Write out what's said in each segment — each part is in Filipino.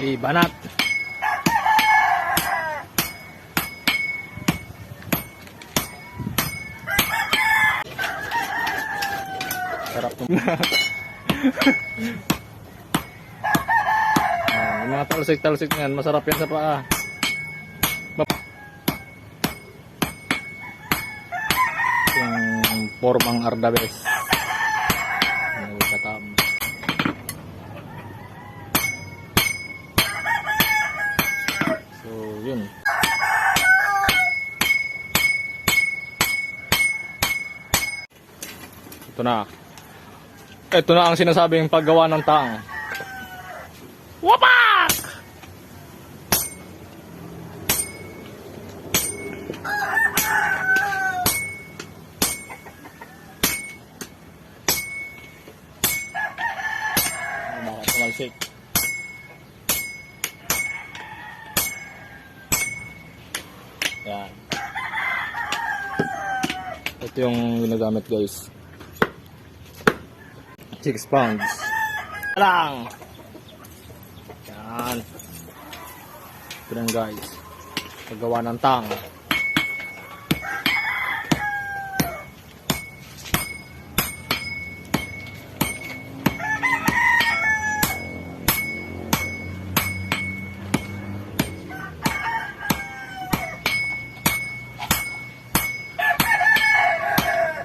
Ibanat. Sarap ng Ah, yung mga talsik-talsik yan, masarap yan sa paa. Yung formang ardabes. Ano katam. So, yun. Ito na. Ito na ang sinasabing paggawa ng tang. Wapak! Tumalsik? Yan. Ito yung ginagamit guys. 6 pounds. Lang! Yan. Lang guys. Paggawa ng tang.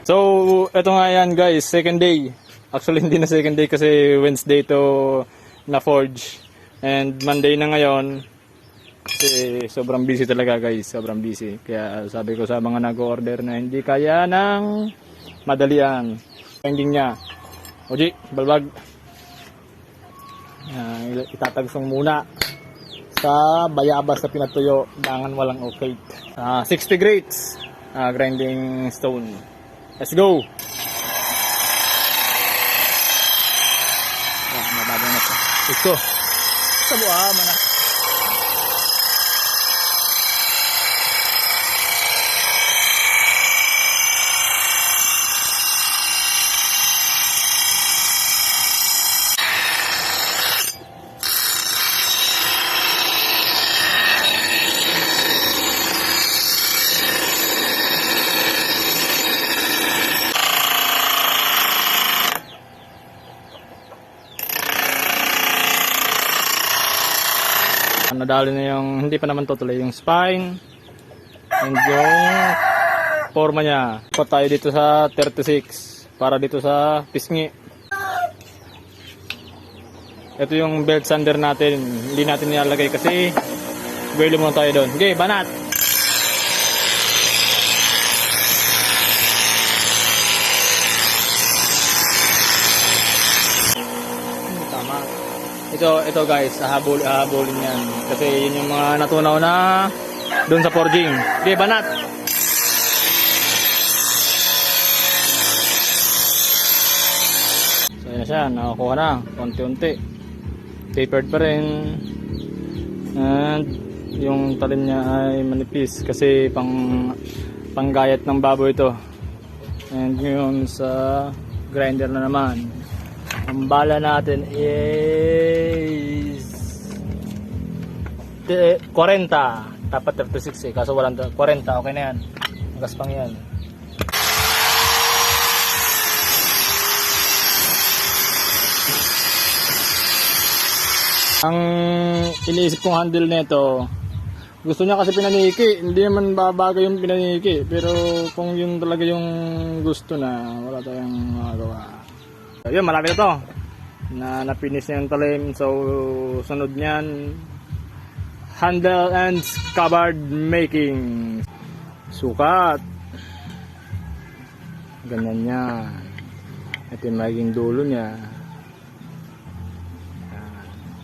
So, ito nga yan guys, second day. Actually, hindi na second day kasi Wednesday to na forge. And Monday na ngayon. Kasi sobrang busy talaga guys, sobrang busy. Kaya sabi ko sa mga nag-order na hindi kaya ng madalian. Ending niya. Oji, balbag. Uh, itatagsong muna sa bayabas sa pinatuyo, dangan walang okay. Ah, 60 grades, ah, grinding stone. Let's go! Ah, mababa na siya. Ito. Sa buha, mana. Nadali na yung, hindi pa naman tutuloy yung spine. And yung forma niya. Ito tayo dito sa 36. Para dito sa pisngi. Ito yung belt sander natin. Hindi natin nilalagay kasi guwelo muna tayo doon. Okay, banat! Ito, ito guys, hahabol, hahabulin yan. Kasi yun yung mga natunaw na doon sa forging. Okay, banat! So yun na siya, nakakuha na, unti-unti. Tapered pa rin. And yung talim niya ay manipis kasi pang panggayat ng baboy ito. And yun sa grinder na naman. Ang bala natin is de- 40. Dapat 36 eh. Kaso walang 40. Okay na yan. Ang gaspang yan. Ang iniisip kong handle nito, gusto niya kasi pinaniki. Hindi naman babagay yung pinaniki. Pero kung yun talaga yung gusto na, wala tayong magagawa. Ayun, malaki na to. Na napinis niya yung talim. So, sunod niyan, handle and scabbard making. Sukat. Ganyan niya. Ito yung magiging dulo niya.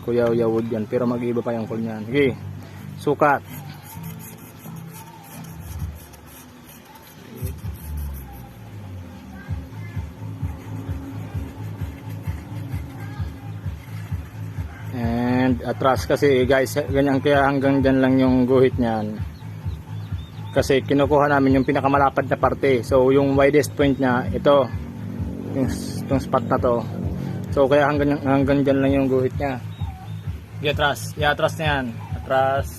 Wood yan. Pero mag-iba pa yung call niyan. Sige. Sukat. Atras kasi guys, ganyan kaya hanggang dyan lang yung guhit niyan. Kasi kinukuha namin yung pinakamalapad na parte. So yung widest point niya, ito. Yung, yung spot na to. So kaya hanggang, hanggang dyan lang yung guhit niya. i-atras. I-atras na. Atras.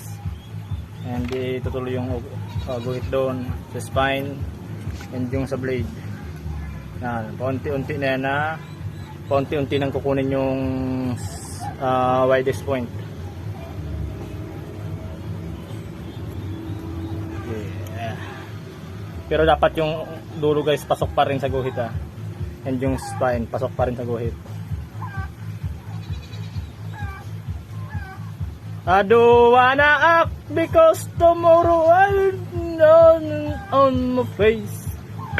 And itutuloy yung uh, guhit doon sa spine and yung sa blade. Yan. Paunti-unti na yan na paunti-unti nang kukunin yung uh, widest point. Pero dapat yung dulo guys pasok pa rin sa guhit ah. And yung spine pasok pa rin sa guhit. I don't wanna act because tomorrow I'll on, on my face.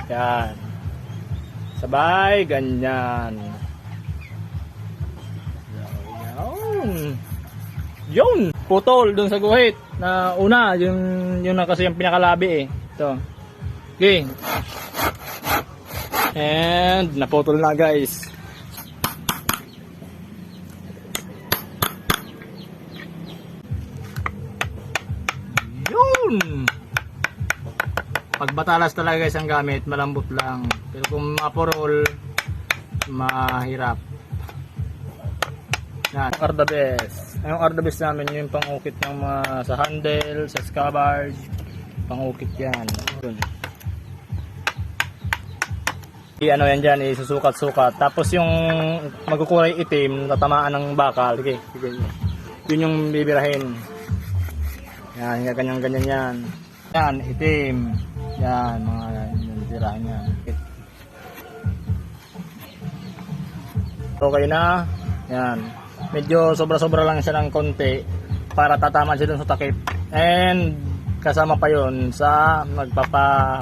Yan. Sabay, ganyan. Yun. Yun. Putol dun sa guhit. Na una, yung, yun na kasi yung pinakalabi eh. Ito. Okay. And naputol na guys. Yun! Pag batalas talaga guys ang gamit, malambot lang. Pero kung mapurol, mahirap. Yan, are best. Yung are the best namin, yung pang-ukit ng mga sa handle, sa scabbard, pang-ukit yan. Yun. I ano yan dyan, isusukat-sukat. Tapos yung magkukulay itim, tatamaan ng bakal. Sige, sige. Yun yung bibirahin. Yan, ganyan-ganyan yan. Yan, itim. Yan, mga yung tirahan yan. Okay na. Yan. Medyo sobra-sobra lang siya ng konti para tataman siya dun sa takip. And kasama pa yon sa magpapa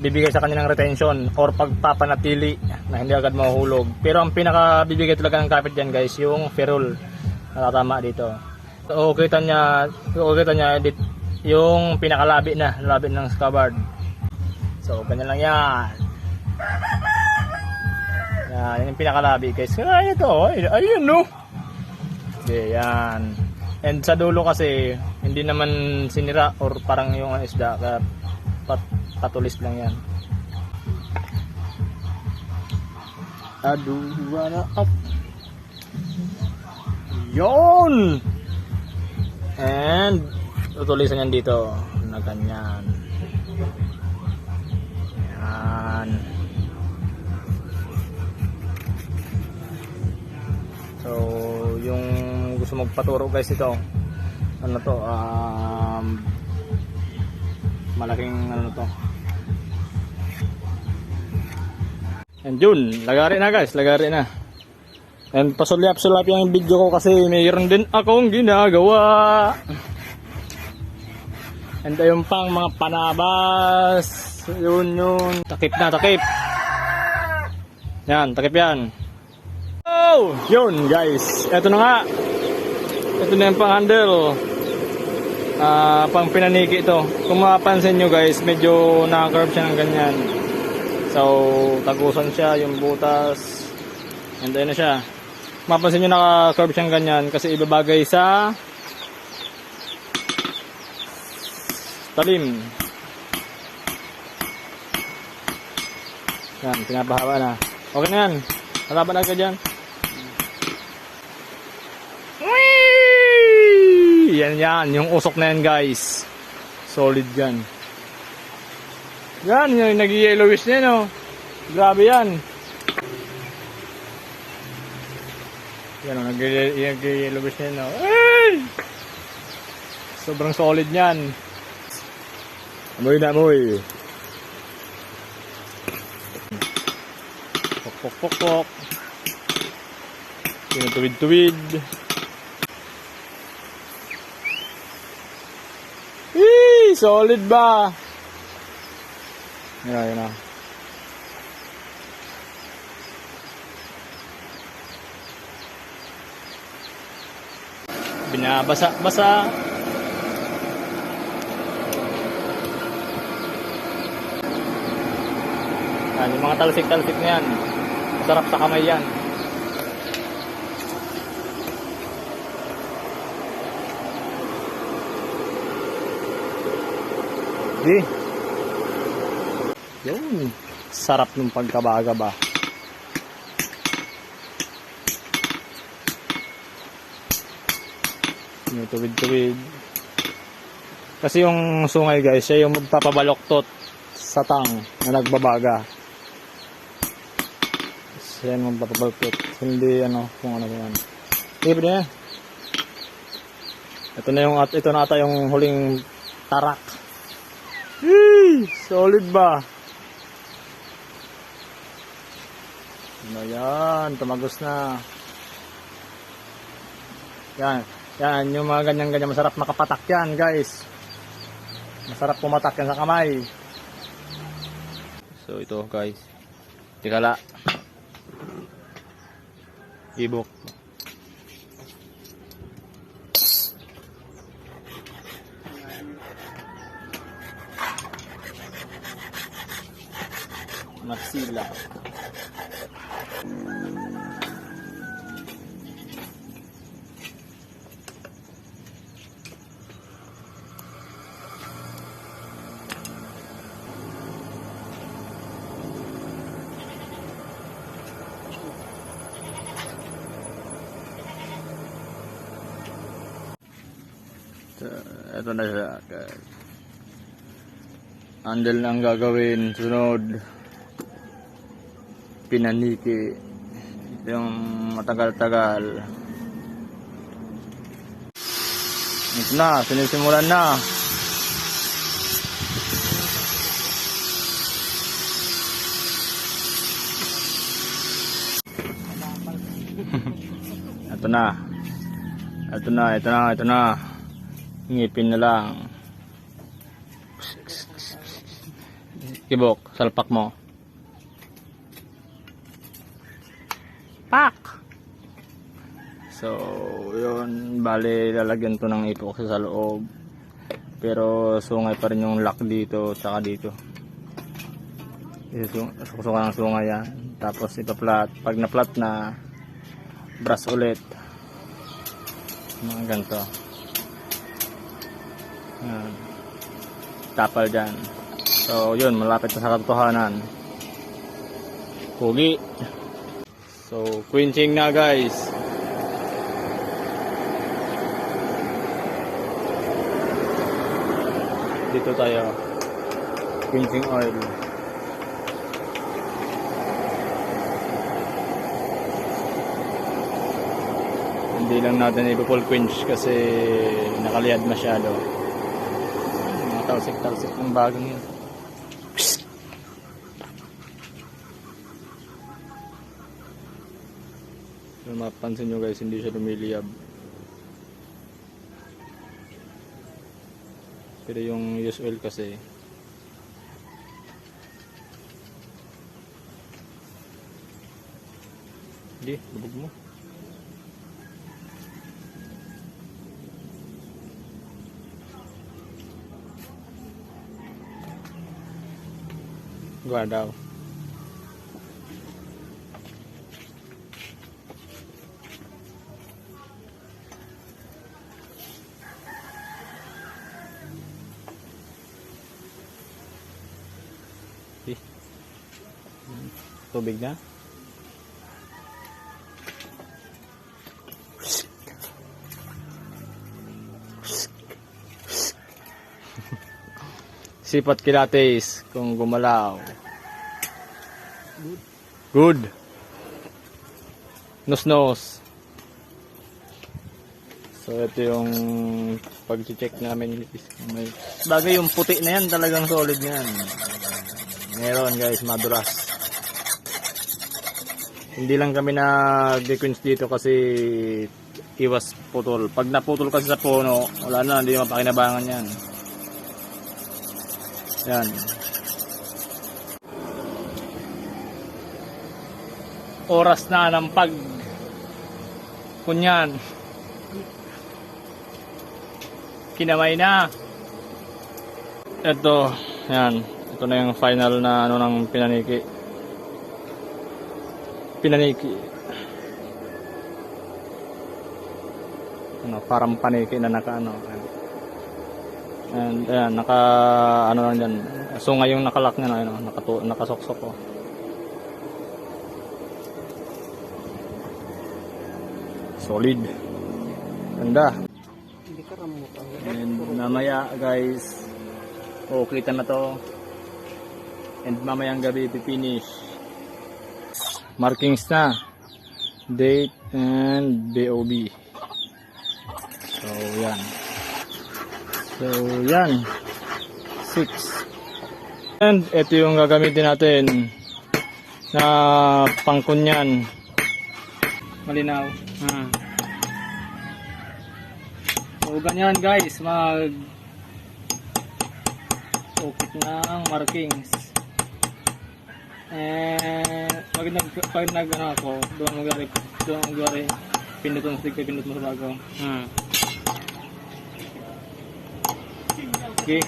bibigay sa kanya ng retention or pagpapanatili na hindi agad mahuhulog. Pero ang pinaka bibigay talaga ng kapit dyan guys, yung ferrule na tatama dito. So, kita niya, so, kita niya edit yung pinakalabi na, labi ng scabbard. So, ganyan lang yan. Yan, yung pinakalabi guys. Ay, ito, ay, ayun no. Okay, yan. And sa dulo kasi, hindi naman sinira or parang yung isda, pat, patulis lang yan. Aduwa na up. Yon! And, tutulisan yan dito na ganyan. Yan. Gusto magpaturo guys ito, ano to, um, malaking ano to. And yun, lagari na guys, lagari na. And pasulyap-sulyap yung video ko kasi mayroon din akong ginagawa. And ayun pang mga panabas. Yun yun. Takip na, takip. Yan, takip yan. Oh, yun guys. Ito na nga. Ito na yung pang handle. Ah, pang pinaniki ito. Kung mapapansin nyo guys, medyo naka-curve siya ng ganyan. So, tagusan siya yung butas. And ayun na siya. Mapansin nyo naka-curve siyang ganyan kasi ibabagay sa talim. Yan, pinapahaba na. Okay na yan. Harapan agad dyan. Yan yan, yung usok na yan guys. Solid yan. Yan, yung nag-yellowish na yan oh. Grabe yan. Yan o, nag-yellowish na yan o. Ay! Sobrang solid niyan. Amoy na amoy. Pok pok pok pok. Tinutuwid-tuwid. Eee! Solid ba? Yan o, yan o. Binabasa-basa. Yan, yung mga talsik-talsik na yan. Masarap sa kamay yan. Di. Yun. Sarap ng pagkabaga ba. May tuwid-tuwid. Kasi yung sungay guys, siya yung magpapabaloktot sa tang na nagbabaga. Siya yung magpapabaloktot. Hindi ano, kung ano yan. Sige, pwede na. Ito na yung, ito na ata yung huling tarak. Yee! Solid ba? Ano yan? Tumagos na. Yan. Yan, yung mga ganyan-ganyan. Masarap makapatak yan, guys. Masarap pumatak yan sa kamay. So, ito, guys. Tikala. Ibok. Masila. So, ito na siya. guys. Handle na ang gagawin. Sunod. Pinaniki. Yung matagal-tagal. Ito na. Sinisimulan na. ito na. Ito na, ito na, ito na. Ngipin na lang. Kibok, salpak mo. Pak! So, yun, bale lalagyan to ng epoxy sa loob. Pero sungay pa rin yung lock dito, tsaka dito. Susukan ng sungay yan. Tapos ipaplat. Pag na-flat na, brush ulit. Mga ganito. Yan. Tapal dyan. So, yun, malapit na sa katotohanan. Pugi. So, quenching na guys. Dito tayo. Quenching oil. Hindi lang natin ipo-full quench kasi nakaliyad masyado. Mga talsik-talsik ng bagong yun. Kung mapansin nyo guys, hindi siya lumiliyab. Pero yung used oil kasi, Hindi, lubog mo. Guarda. 150 tubig na? Sipat kilates kung gumalaw. Good. Good. Nos nos so ito yung pag-check namin. Bagay yung puti na yan. Talagang solid na yan. Meron guys, madulas. Hindi lang kami nag-quench dito kasi iwas putol. Pag naputol kasi sa puno, wala na, hindi mapakinabangan yan. Yan. Oras na ng pag kunyan. Kinamay na. Ito, yan. Ito na yung final na ano ng pinaniki. Pinaniki. Ano, parang paniki na naka ano. And ayan, naka ano lang dyan. So ngayong nakalak niya na, ano, nakatu, nakasoksok ko. Solid. Ganda. And mamaya guys, oh, kita na to. And mamayang gabi pipinish. Markings na. Date and BOB. So, yan. So, yan. 6. And ito yung gagamitin natin na pangkunyan. Malinaw. Hmm. So, ganyan guys, mag ukit ng markings. And pag nag pag nag ano ako, doon mo gari doon mo gari pindot mo stick pindot mo sa bago. Hmm. Okay.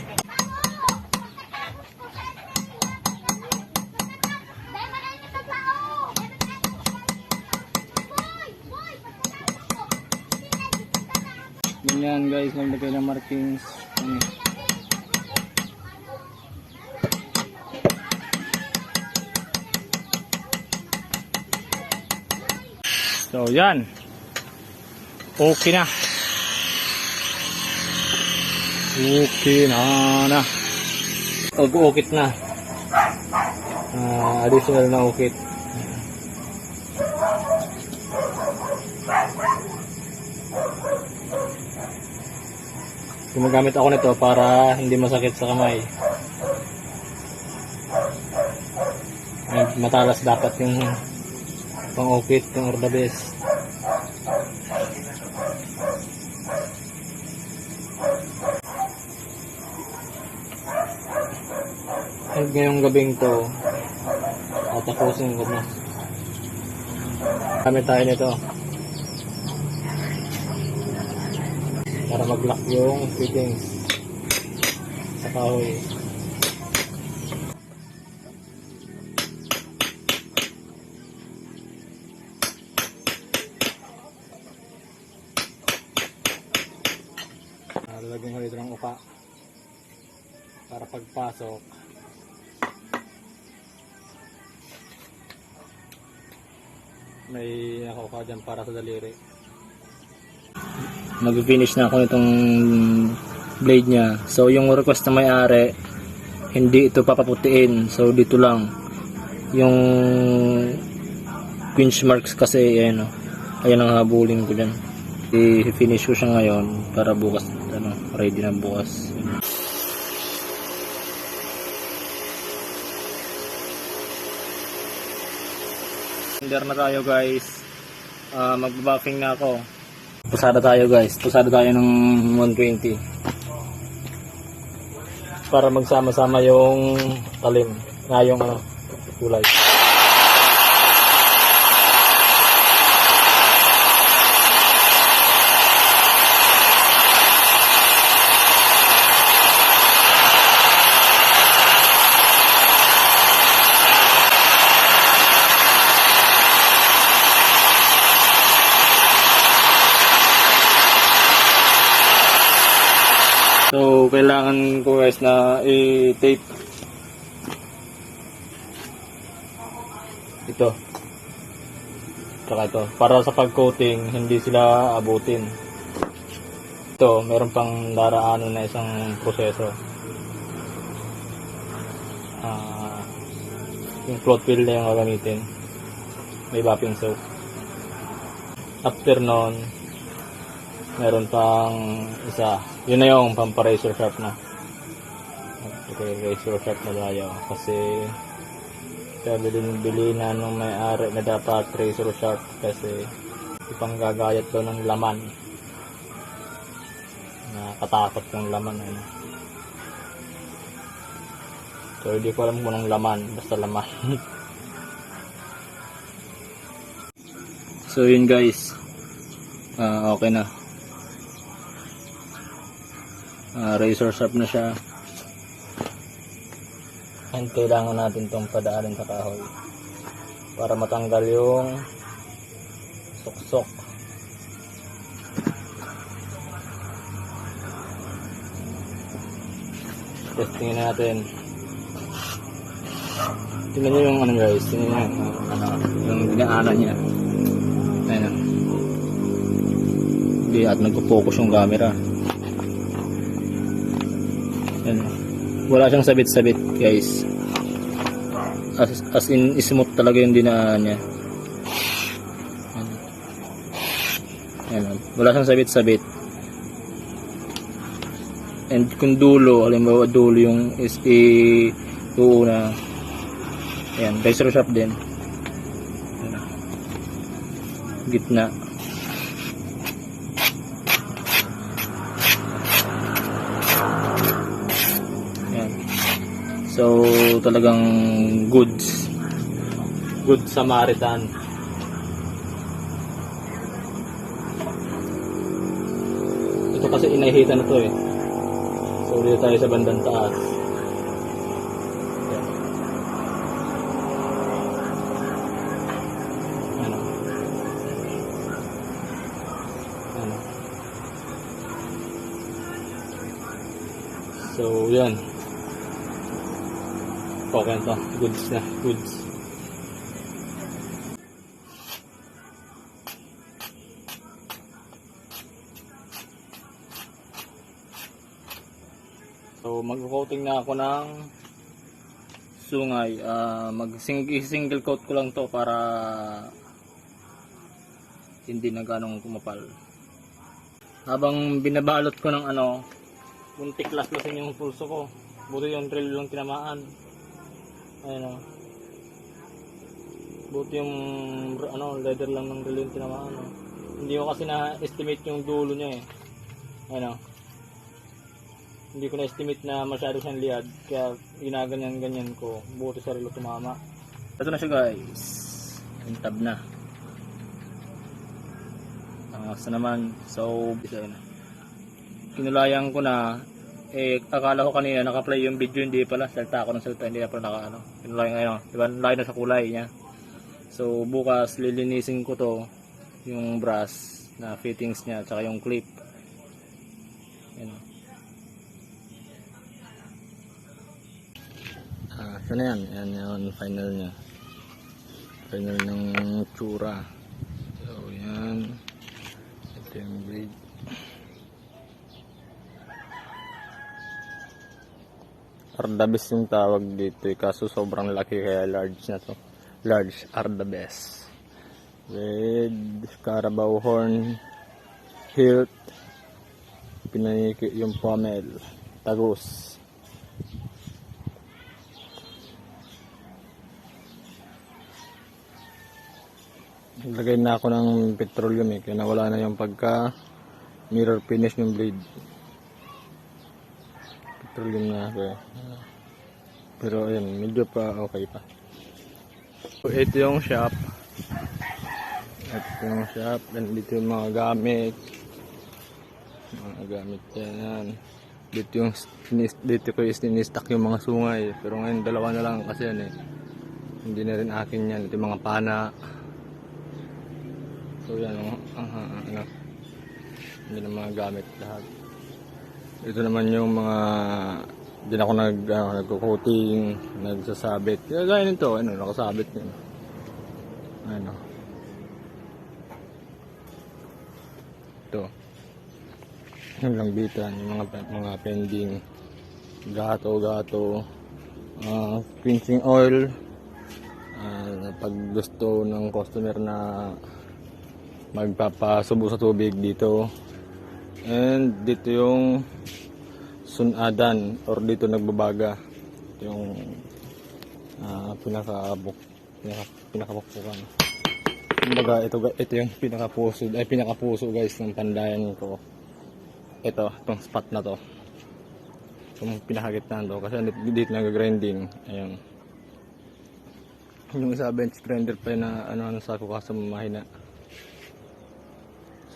Ganyan guys, maglagay ng markings. Ano. So, yan. Okay na. Okay na na. Pag-ukit na. Ah, additional na ukit. Gumagamit ako nito para hindi masakit sa kamay. Ay, matalas dapat yung pang-ukit, yung ordabes. At ngayong gabing to, tatapusin ko na. Kami tayo nito. Para mag-lock yung fittings sa kahoy. Nakauka dyan para sa daliri. Mag-finish na ako nitong blade niya. So yung request na may-ari hindi ito papaputiin. So dito lang. Yung quench marks kasi ayan o ayan ang habulin ko dyan. I-finish ko siya ngayon para bukas ano, ready na bukas. Under na tayo guys. Ah, mag-buffing na ako. Pusada tayo guys. Pusada tayo ng 120. Para magsama-sama yung talim. Na yung ano, kulay. So, kailangan ko guys na i-tape ito. Tsaka ito. Para sa pag-coating, hindi sila abutin. Ito, meron pang daraanan na isang proseso. Ah, yung float fill na yung gagamitin. May bapping soap. After nun, meron pang isa. Yun na yung pampa-razor sharp na. Okay, razor sharp na tayo. Kasi sabi din bili na nung may-ari na dapat razor sharp kasi ipanggagayat daw ng laman. Nakatakot yung laman. Ano. So, hindi ko alam kung laman. Basta laman. so, yun guys. Ah, okay na. Ah, razor sharp na siya. And kailangan natin itong padaanin sa kahoy para matanggal yung suksok. Testingin natin. Tingnan nyo yung ano guys, tingnan nyo ano, yung dinaanan niya. Ayun. Hindi at nagpo-focus yung camera. Yan. Wala siyang sabit-sabit guys. As, as in smooth talaga yung dinaan niya. Yan. Yan. Wala siyang sabit-sabit. And kung dulo, halimbawa dulo yung is i tuuna. Ayan, razor shop din. Ayan. Gitna. So, talagang goods. Good Samaritan. Ito kasi inahita na to eh. So, dito tayo sa bandang taas. Ano? Ano? So, yan. Okay to. Goods na. Goods. So, mag-coating na ako ng sungay. Ah, mag-single coat ko lang to para hindi na ganong kumapal. Habang binabalot ko ng ano, muntik laslasin yung pulso ko. Buti yung drill lang tinamaan. Ayun o. Buti yung ano, leather lang ng drill yung tinamaan. oh. Hindi ko kasi na-estimate yung dulo niya eh. Ayun o. Hindi ko na-estimate na masyado siyang liad. Kaya ginaganyan-ganyan ko. Buti sa relo tumama. Ito na siya guys. Yung tab na. Ang asa naman. So, na. Kinulayan ko na. Eh, akala ko kanina naka-play yung video. Hindi pala. Salta ako ng salta. Hindi na pala naka ano. Kinulayan ngayon. Diba? Layo na sa kulay niya. So, bukas lilinisin ko to. Yung brass na fittings niya. Tsaka yung clip. Yan o. Ah, so na yan. Yan yung final niya. Final ng tsura. So, yan. Ito yung blade. Ardabes yung tawag dito eh, kaso sobrang laki kaya large na to. Large Ardabes. With Carabao horn, hilt, pinaniki yung pommel, tagus. Naglagay na ako ng petroleum eh, kaya nawala na yung pagka mirror finish ng blade. Petroleum na ako eh. Pero ayun, medyo pa okay pa. So, ito yung shop. Ito yung shop. Then dito yung mga gamit. Mga gamit yan. Dito yung dito ko is stack yung mga sungay. Pero ngayon dalawa na lang kasi yan eh. Hindi na rin akin yan. Ito yung mga pana. So yan, ah, ah, ano, hindi na mga gamit lahat. Ito naman yung mga, na ako nag, ano, nagko-coating, nagsasabit. Kaya gaya nito, ano, nakasabit yun. Ano. Ito. Yung lang bitan, yung mga, mga pending, gato, gato, ah cleansing oil, ah, pag gusto ng customer na magpapasubo sa tubig dito and dito yung sunadan or dito nagbabaga. Ito yung uh, pinakabuk pinaka, pinakabukbukan. Kumbaga ito, ito yung pinakapuso ay pinakapuso guys ng pandayan ko. Ito itong spot na to. Itong pinakagitna to. Kasi dito, dito nag-grinding ayun yung isa bench grinder pa na ano ano sa ko kaso mahina.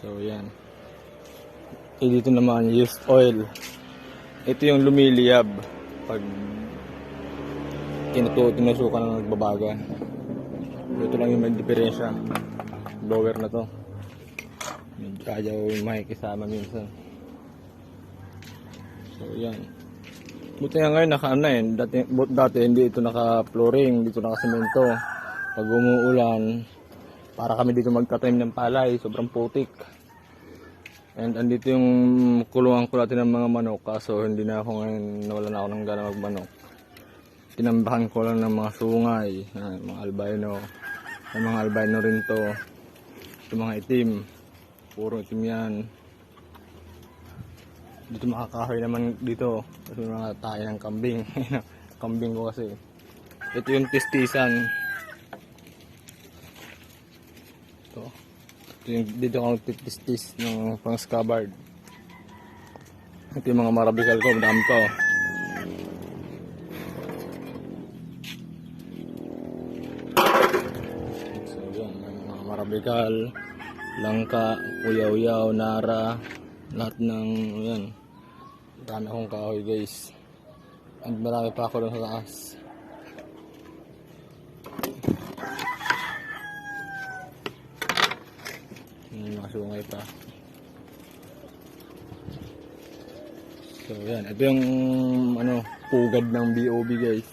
So, yan. Eh, dito naman, used oil. Ito yung lumiliyab pag tinutu tinusukan ng nagbabaga. Ito lang yung may diferensya. Blower na to. Medyo ayaw makikisama minsan. So, yan. Buti nga ngayon naka ano eh. Dati, dati hindi ito naka flooring, dito naka semento. Pag umuulan, para kami dito magtatanim ng palay, sobrang putik. And andito yung kulungan ko natin ng mga manok kaso hindi na ako ngayon nawala na ako ng gana magmanok. Tinambahan ko lang ng mga sungay, yan, mga albino. Yung mga albino rin to. Yung mga itim. Puro itim yan. Dito makakahoy naman dito. Kasi mga tayo ng kambing. kambing ko kasi. Ito yung tistisan. Ito. Dito ako titistis ng pang scabbard. Ito yung mga marabikal ko. Madami pa oh. So yun, mga marabikal, langka, uyaw-uyaw, nara, lahat ng yan. Marami akong kahoy guys. And marami pa ako doon sa taas. Yung mga sungay pa. So yan, ito yung ano, pugad ng BOB guys.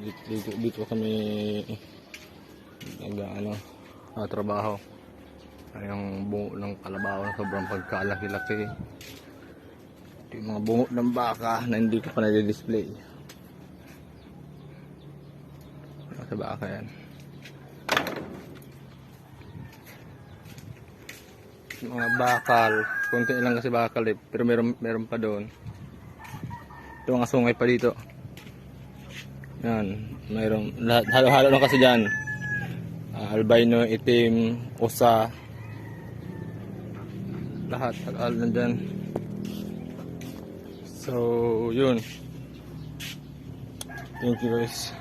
Dito, dito, dito kami nag ano, ah, trabaho. Yung bungo ng kalabaw sobrang pagkalaki-laki. Ito yung mga bungo ng baka na hindi ko pa nade-display. Sa baka yan. Mga bakal, konti lang kasi bakal eh, pero meron, meron pa doon. Ito mga sungay pa dito. Yan, mayroon lahat halo-halo na kasi diyan. albino, itim, usa. Lahat halo nandiyan. So, yun. Thank you guys.